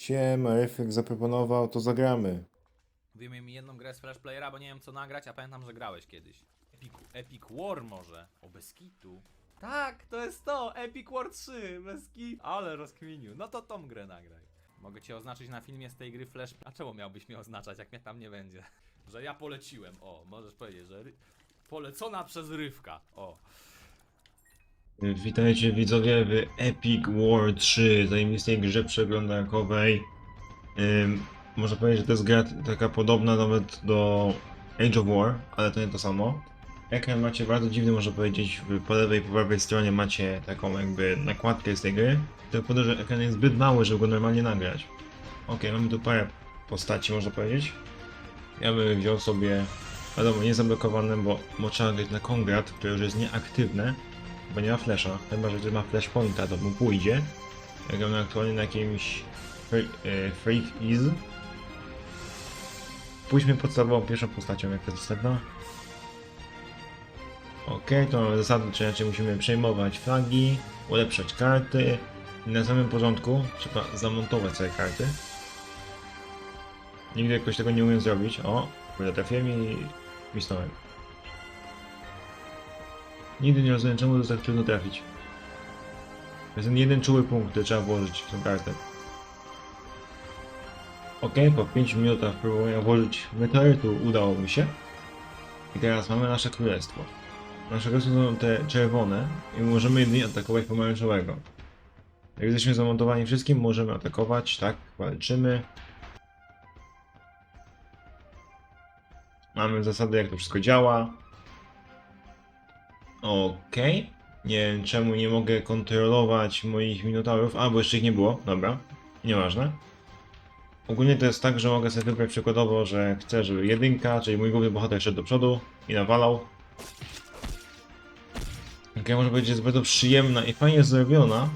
Siema, Efek zaproponował, to zagramy. Wyjmij mi jedną grę z Flash Playera, bo nie wiem co nagrać, a pamiętam, że grałeś kiedyś. Epic, Epic War może? O, bez kitu. Tak, to jest to! Epic War 3, bez kitu. Ale rozkminił. No to tą grę nagraj. Mogę cię oznaczyć na filmie z tej gry Flash... A czemu miałbyś mnie oznaczać, jak mnie tam nie będzie? Że ja poleciłem, o, możesz powiedzieć, że... Ry... Polecona przez Rywka, o. Witajcie widzowie w Epic War 3, zajebistej grze przeglądarkowej. Ym, można powiedzieć, że to jest gra taka podobna nawet do Age of War, ale to nie to samo. Ekran macie bardzo dziwny, można powiedzieć, po lewej i po prawej stronie macie taką jakby nakładkę z tej gry. Tylko po to, że ekran jest zbyt mały, żeby go normalnie nagrać. Ok, mamy tu parę postaci, można powiedzieć. Ja bym wziął sobie, wiadomo, nie zablokowane, bo bo trzeba grać na Kongrat, które już jest nieaktywne bo nie ma flasha, chyba że ma flash pointa, to mu pójdzie. Ja gram aktualnie na jakimś Free, e, Freak. Pójdźmy podstawową pierwszą postacią, jak to jest następna. Ok, to mamy czy raczej musimy przejmować flagi, ulepszać karty. Na samym porządku trzeba zamontować sobie karty. Nigdy jakoś tego nie umiem zrobić. O, kurde, trafiłem i misnąłem. Nigdy nie rozumiem, czemu to tak trudno trafić. To jest ten jeden czuły punkt, który trzeba włożyć w tą kartę. Ok, po 5 minutach próbowania włożyć meteorytu udało mi się. I teraz mamy nasze królestwo. Nasze królestwo są te czerwone i możemy jedynie atakować pomarańczowego. Jak jesteśmy zamontowani wszystkim, możemy atakować, tak, walczymy. Mamy zasady, jak to wszystko działa. Okej. Nie wiem czemu nie mogę kontrolować moich minotaurów. A, bo jeszcze ich nie było. Dobra. Nieważne. Ogólnie to jest tak, że mogę sobie wybrać przykładowo, że chcę, żeby jedynka, czyli mój główny bohater szedł do przodu i nawalał. Okej, można powiedzieć, że jest bardzo przyjemna i fajnie zrobiona.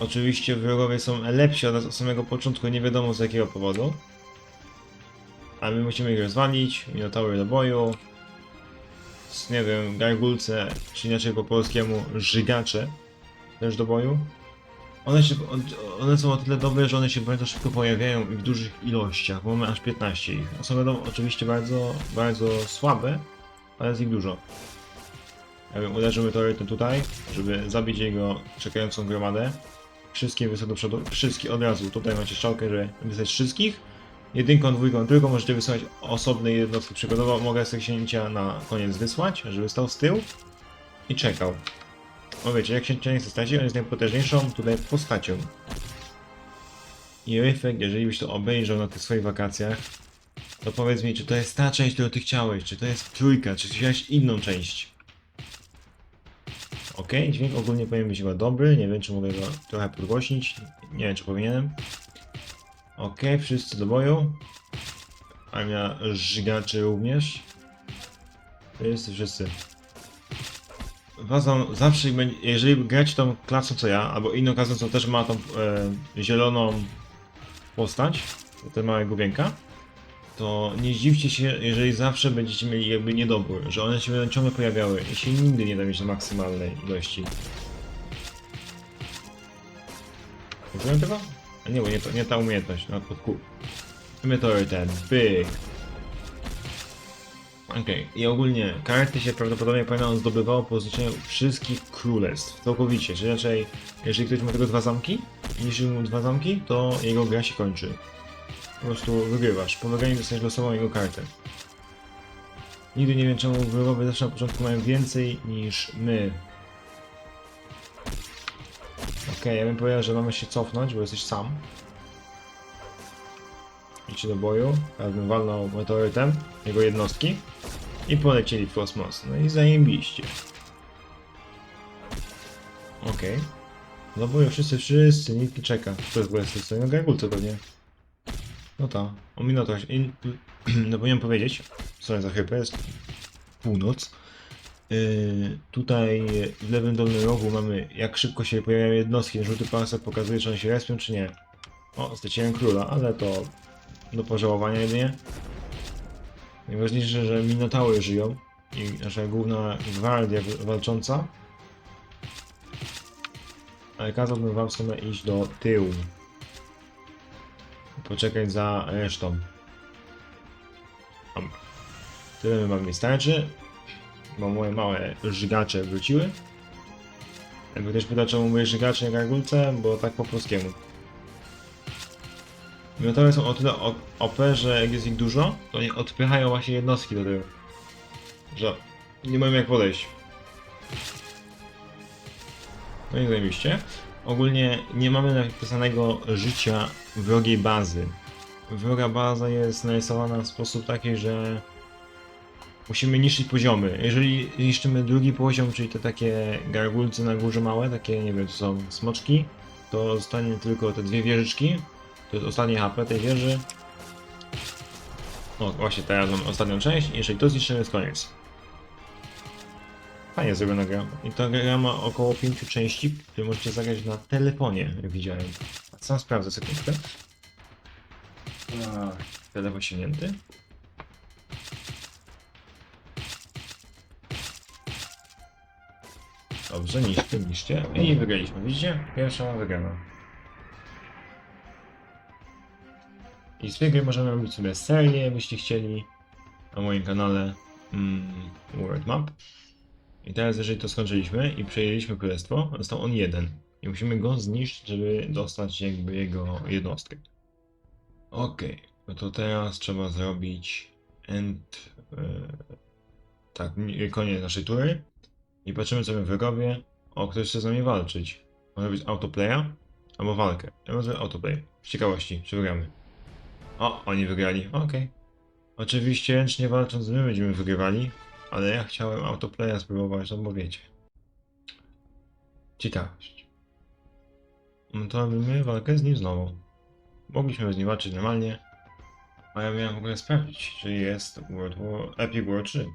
Oczywiście wrogowie są lepsi od nas od samego początku, nie wiadomo z jakiego powodu. Ale my musimy ich rozwalić, minotaury do boju nie wiem, gargulce, czy inaczej po polskiemu żygacze też do boju. One, się, one są o tyle dobre, że one się bardzo szybko pojawiają i w dużych ilościach, mamy aż 15 ich. A Są wiadomo oczywiście bardzo, bardzo słabe, ale jest ich dużo. Ja wiem, uderzymy teoretycznie tutaj, żeby zabić jego czekającą gromadę. Wszystkie wysłać do przodu, wszystkie od razu. Tutaj macie strzałkę, żeby wysłać wszystkich. Jedynką, dwójką, trójką możecie wysłać osobne jednostki przykładowo. Mogę księcia na koniec wysłać, żeby stał z tyłu i czekał. No wiecie, jak księcia nie chce stać, on jest najpotężniejszą tutaj postacią. I efekt, jeżeli byś to obejrzał na tych swoich wakacjach, to powiedz mi, czy to jest ta część, którą ty chciałeś, czy to jest trójka, czy chciałeś inną część. Ok, dźwięk ogólnie powinien być chyba dobry, nie wiem czy mogę go trochę podgłośnić, nie wiem czy powinienem. Okej, wszyscy do boju. Armia żygaczy również. Wszyscy, wszyscy. Wazą zawsze jeżeli grać tą klasą co ja, albo inną klasą co też ma tą e, zieloną postać, te małe główienka, to nie zdziwcie się, jeżeli zawsze będziecie mieli jakby niedobór, że one się będą ciągle pojawiały i się nigdy nie da mieć na maksymalnej ilości. Rozumiem tego? Nie, nie, to, nie ta umiejętność, no pod kół. Meteory ten, pyk. Okej, i ogólnie karty się prawdopodobnie pamiętam zdobywało po zniszczeniu wszystkich królestw, całkowicie, czyli raczej, jeżeli ktoś ma tylko dwa zamki, i niszczy mu dwa zamki, to jego gra się kończy. Po prostu wygrywasz, po wygraniu dostajesz losową jego kartę. Nigdy nie wiem czemu wrogowie zawsze na początku mają więcej niż my. Okej, ja bym powiedział, że mamy się cofnąć, bo jesteś sam. Idźcie do boju. Teraz bym walnął meteorytem jego jednostki. I polecieli w kosmos. No i zajebiście. Okej. Do boju wszyscy, wszyscy, nikt nie czeka. Kto jest ogóle strony? No gargulce pewnie. No ta. O minutę. In... No powinienem powiedzieć. Sorry za chybę, jest północ. Yy, tutaj w lewym dolnym rogu mamy jak szybko się pojawiają jednostki. Żółty pasek pokazuje, czy one się respią, czy nie. O, straciłem króla, ale to do pożałowania jedynie. Najważniejsze, że minotaury żyją i nasza główna gwardia walcząca. Ale kazałbym wam w sumie iść do tyłu. poczekać za resztą. Dobra. Tyle mi wam wystarczy, bo moje małe żygacze wróciły. Jakby ktoś pytał, czemu mówię żygacze na gargulce, bo tak po polskiemu. Miotory są o tyle OP, że jak jest ich dużo, to oni odpychają właśnie jednostki do tyłu. Że nie mają jak podejść. No i zajebiście. Ogólnie nie mamy napisanego życia wrogiej bazy. Wroga baza jest narysowana w sposób taki, że musimy niszczyć poziomy. Jeżeli niszczymy drugi poziom, czyli te takie gargulce na górze małe, takie nie wiem, to są smoczki, to zostanie tylko te dwie wieżyczki. To jest ostatnie HP tej wieży. O, właśnie teraz mam ostatnią część. Jeżeli to zniszczymy, jest koniec. Fajnie zrobiona gra. I ta gra ma około pięciu części, które możecie zagrać na telefonie, jak widziałem. Sam sprawdzę sekundkę. A, telefon silnięty. Dobrze, niszcie, niszcie. I wygraliśmy, widzicie? Pierwsza wygrana. I z tej możemy robić sobie serię, jakbyście chcieli. Na moim kanale mm, World Map. I teraz, jeżeli to skończyliśmy i przejęliśmy królestwo, został on jeden. I musimy go zniszczyć, żeby dostać jakby jego jednostkę. Okej, no to teraz trzeba zrobić end. e, tak, nie- koniec naszej tury. I patrzymy sobie w wrogowie. O, ktoś chce z nami walczyć. Może być autoplaya albo walkę. Ja może autoplay. Z ciekawości, czy wygramy. O, oni wygrali. Okej. Oczywiście ręcznie walcząc my będziemy wygrywali, ale ja chciałem autoplaya spróbować, no bo wiecie. Ciekawość. No to robimy walkę z nim znowu. Mogliśmy z nim walczyć normalnie, a ja miałem w ogóle sprawdzić, czy jest World War, Epic War 3.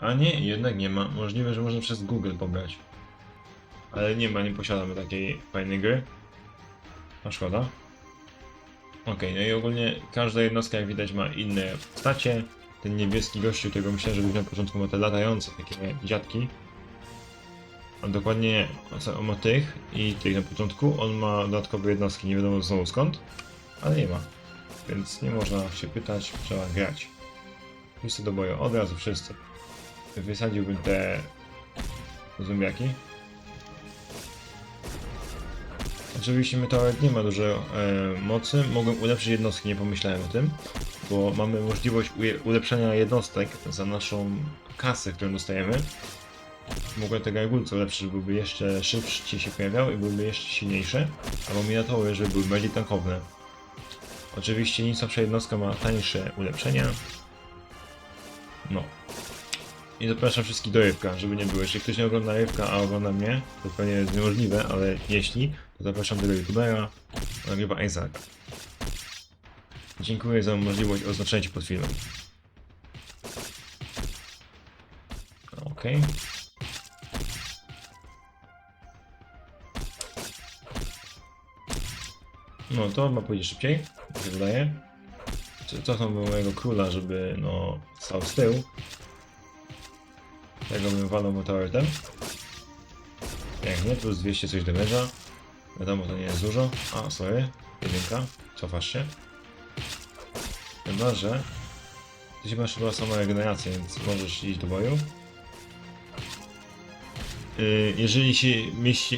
A nie, jednak nie ma. Możliwe, że można przez Google pobrać. Ale nie ma, nie posiadamy takiej fajnej gry. A szkoda. Okej, no i ogólnie każda jednostka, jak widać, ma inne postacie. Ten niebieski gościu, którego myślałem, że byliśmy na początku, ma te latające takie dziadki. A dokładnie on ma tych i tych na początku. On ma dodatkowe jednostki, nie wiadomo znowu skąd, ale nie ma. Więc nie można się pytać, trzeba grać. Wszyscy do boju, od razu wszyscy. Wysadziłbym te zombiaki. Oczywiście meteoryt nie ma dużo e, mocy. Mogłem ulepszyć jednostki, nie pomyślałem o tym, bo mamy możliwość ulepszenia jednostek za naszą kasę, którą dostajemy. Mogłem te gargulce ulepszyć, żeby były jeszcze szybciej się pojawiały i byłyby jeszcze silniejsze, albo minatory, żeby były bardziej tankowne. Oczywiście nic słabsza jednostka ma tańsze ulepszenia. No. I zapraszam wszystkich do Rybka, żeby nie było. Jeśli ktoś nie ogląda Rybka, a ogląda mnie, to pewnie jest niemożliwe, ale jeśli, to zapraszam tego youtubera, nagrywa Isaac. Dziękuję za możliwość oznaczenia pod filmem. Okej. No to ma pójdzie szybciej, mi się wydaje. Co- Cofnąłbym mojego króla, żeby no stał z tyłu. Tego bym walał meteorytem. Pięknie, plus 200 coś damage'a. Wiadomo, to nie jest dużo. A, sorry. Jedynka. Cofasz się. Chyba, że... Ty masz chyba samą regenerację, więc możesz iść do boju. Yy, Jeżeli się,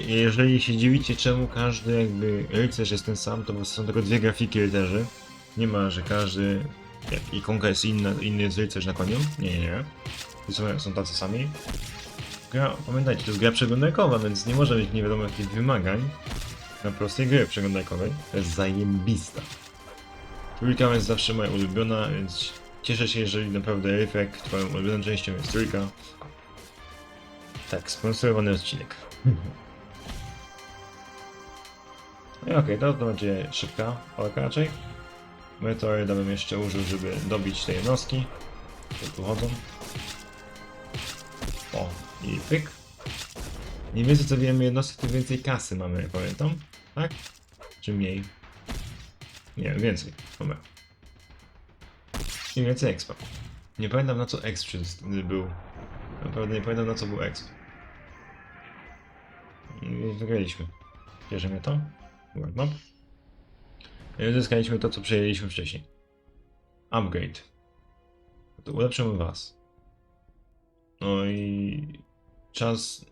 jeżeli się dziwicie, czemu każdy jakby rycerz jest ten sam, to są tylko dwie grafiki rycerzy. Nie ma, że każdy jak ikonka jest inna, inny jest rycerz na koniu. Nie, nie, nie. Są, tacy sami. Gra, pamiętajcie, to jest gra przeglądarkowa, więc nie może mieć nie wiadomo jakich wymagań na prostej gry przeglądarkowej. To jest zajebista. Trójka jest zawsze moja ulubiona, więc cieszę się, jeżeli naprawdę Ryfek, twoją ulubioną częścią jest trójka. Tak, sponsorowany odcinek. No i okej, to, to będzie szybka walka raczej. Meteoryda bym jeszcze użył, żeby dobić te jednostki, które tu chodzą. I pyk. Im więcej co wiemy jednostki, tym więcej kasy mamy, pamiętam? Tak? Czy mniej? Nie, więcej. Dobra. I więcej expa. Nie pamiętam na co exp był. Naprawdę nie pamiętam na co był exp. i wygraliśmy. Bierzemy to. World map. I uzyskaliśmy to, co przejęliśmy wcześniej. Upgrade. To ulepszymy was. No i czas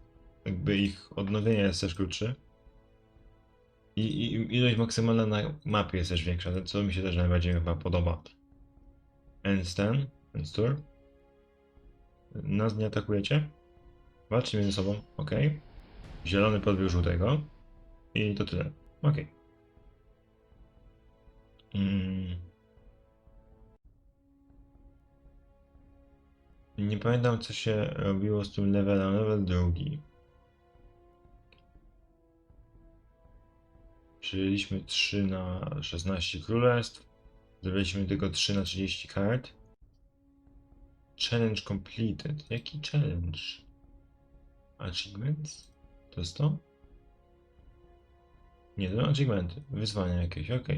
jakby ich odnowienia jest też krótszy. I, i ilość maksymalna na mapie jest też większa, co mi się też najbardziej chyba podoba. End ten, tour. Nas nie atakujecie? Walczcie między sobą, ok. Zielony podbił żółtego. I to tyle. Ok. Mm. Nie pamiętam co się robiło z tym levelem, level drugi. Przyjęliśmy 3 na 16 królestw. Zrobiliśmy tylko 3 na 30 kart. Challenge completed. Jaki challenge? Achievements? To jest to? Nie, to achievementy. Wyzwania jakieś, ok.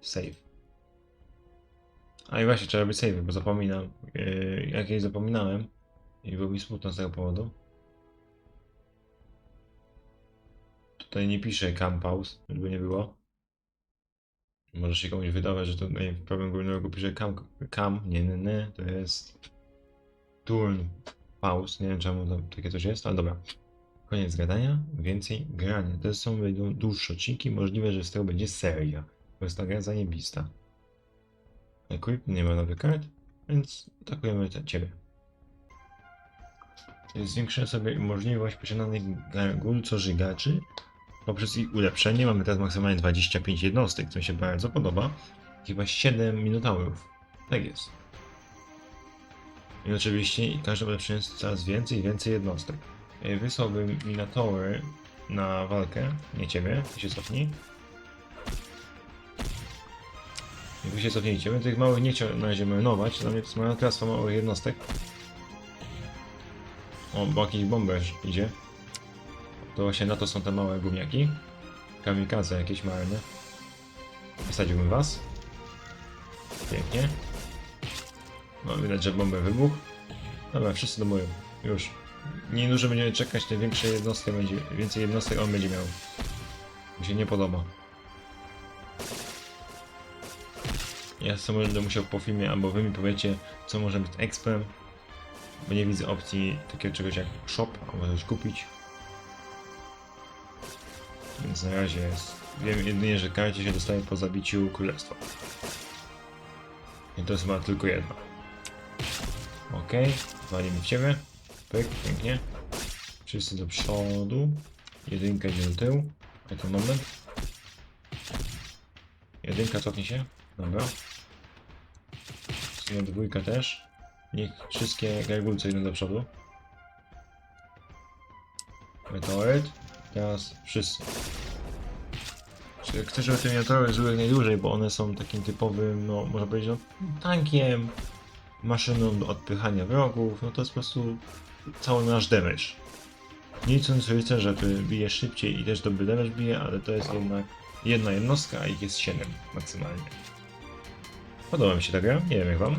Save. A i właśnie, trzeba robić save, bo zapominam. Yy, jakieś zapominałem. I było mi smutno z tego powodu. Tutaj nie piszę cam pause, żeby nie było. Może się komuś wydawać, że to tutaj górnym rogu pisze cam, cam, nie, nie, nie, to jest turn pause, nie wiem czemu tam takie coś jest, ale dobra. Koniec gadania, więcej grania. To są dłuższe odcinki, możliwe, że z tego będzie seria, bo jest ta gra zajebista. Equip, nie ma nowych kart, więc atakujemy ciebie. Zwiększyłem sobie możliwość posiadanych gargulco żygaczy poprzez ich ulepszenie. Mamy teraz maksymalnie 25 jednostek, co mi się bardzo podoba. Chyba 7 minotaurów. Tak jest. I oczywiście każde ulepszenie jest coraz więcej i więcej jednostek. Wysłałbym minotaury na walkę, nie ciebie, ty się cofnij. Wy się cofnijcie, my tych małych nie chciał na razie marnować, dla mnie to jest małych jednostek. O, bo jakiś bomber idzie. To właśnie na to są te małe gówniaki. Kamikaze jakieś małe, nie? Wysadziłbym was. Pięknie. No, widać, że bomber wybuchł. Dobra, wszyscy do boju. Już. Nie dłużej będziemy czekać, tym większe jednostki będzie, więcej jednostek on będzie miał. Mi się nie podoba. Ja sobie będę musiał po filmie, albo wy mi powiecie, co może być expem. Bo nie widzę opcji takiego czegoś jak shop, albo coś kupić. Więc na razie jest. Wiem jedynie, że karcie się dostaje po zabiciu królestwa. I to jest chyba tylko jedna. Okej, walimy w ciebie. Pyk, pięknie. Wszyscy do przodu. Jedynka idzie do tyłu. Jaki moment. Jedynka cofnie się. Dobra. Dwójka też. Niech wszystkie gargulce idą do przodu. Meteoryt. Teraz wszyscy. Chcę, żeby te miniatury żyły najdłużej, bo one są takim typowym, no można powiedzieć, no, tankiem, maszyną do odpychania wrogów, no to jest po prostu cały nasz damage. Nie licząc rycerza, który bije szybciej i też dobry damage bije, ale to jest jednak jedna jednostka, a ich jest 7 maksymalnie. Podoba mi się ta gra, nie wiem jak wam.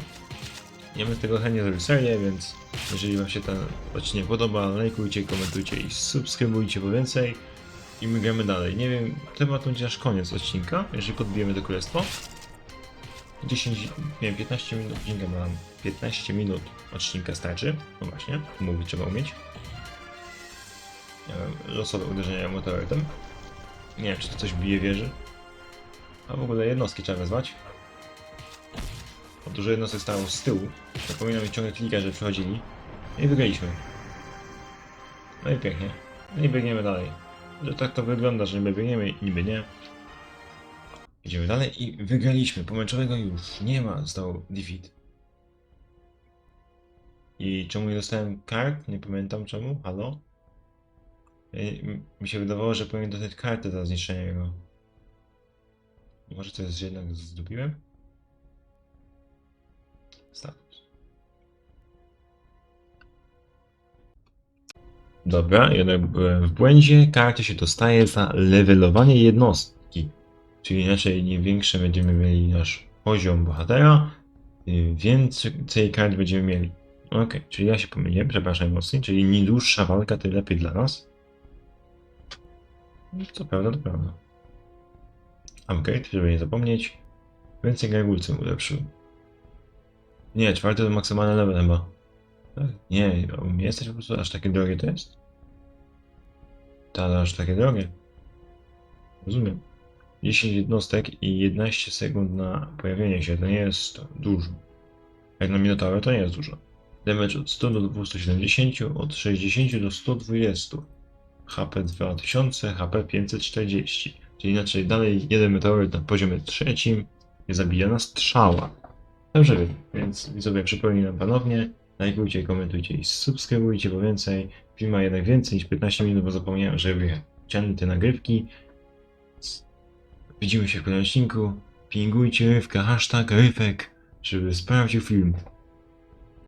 Ja bym tego chętnie zrobił serię, więc jeżeli wam się ten odcinek podoba, lajkujcie, komentujcie i subskrybujcie po więcej. I my gramy dalej. Nie wiem, temat będzie aż koniec odcinka, jeżeli podbijemy do królestwa. 10, nie wiem, 15 minut odcinka mam. 15 minut odcinka starczy. No właśnie, mówić trzeba umieć. Nie wiem, losowe uderzenia motorytem. Nie wiem, czy to coś bije wieży. A w ogóle jednostki trzeba wezwać. Dużo jednostek stało z tyłu. Zapominam ciągle klikać, że przychodzili. I wygraliśmy. No i pięknie. No i biegniemy dalej. Że tak to wygląda, że niby biegniemy, niby nie. Idziemy dalej i wygraliśmy. Pomęczowego już nie ma, został defeat. I czemu nie dostałem kart? Nie pamiętam czemu. Halo? Ej, m- Mi się wydawało, że powinien dostać kartę za zniszczenie jego. Może to jest jednak zdupiłem? Status. Dobra, jednak byłem w błędzie. Karty się dostaje za levelowanie jednostki. Czyli inaczej, im większy będziemy mieli nasz poziom bohatera, tym więcej kart będziemy mieli. Okej, czyli ja się pomyliłem, przepraszam mocniej, czyli im dłuższa walka, tym lepiej dla nas. No, Co prawda, to prawda. Upgrade, żeby nie zapomnieć. Więcej gargulcem ulepszył. Nie, czwarty to maksymalny level chyba. Tak? Nie, u mnie jesteś po prostu aż takie drogie to jest? Tak, aż takie drogie. Rozumiem. 10 jednostek i 11 sekund na pojawienie się, to nie jest dużo. Jak na Minotaurę to nie jest dużo. Damage od 100 do 270, od 60 do 120. HP 2000, HP 540. Czyli inaczej dalej jeden meteoryt na poziomie trzecim nie zabija na strzała. Dobrze więc widzowie przypominam ponownie, lajkujcie, komentujcie i subskrybujcie, bo więcej. Film ma jednak więcej niż 15 minut, bo zapomniałem, żeby chciałem te nagrywki. Widzimy się w kolejnym odcinku. Pingujcie rywka, hashtag rywek, żeby sprawdził film.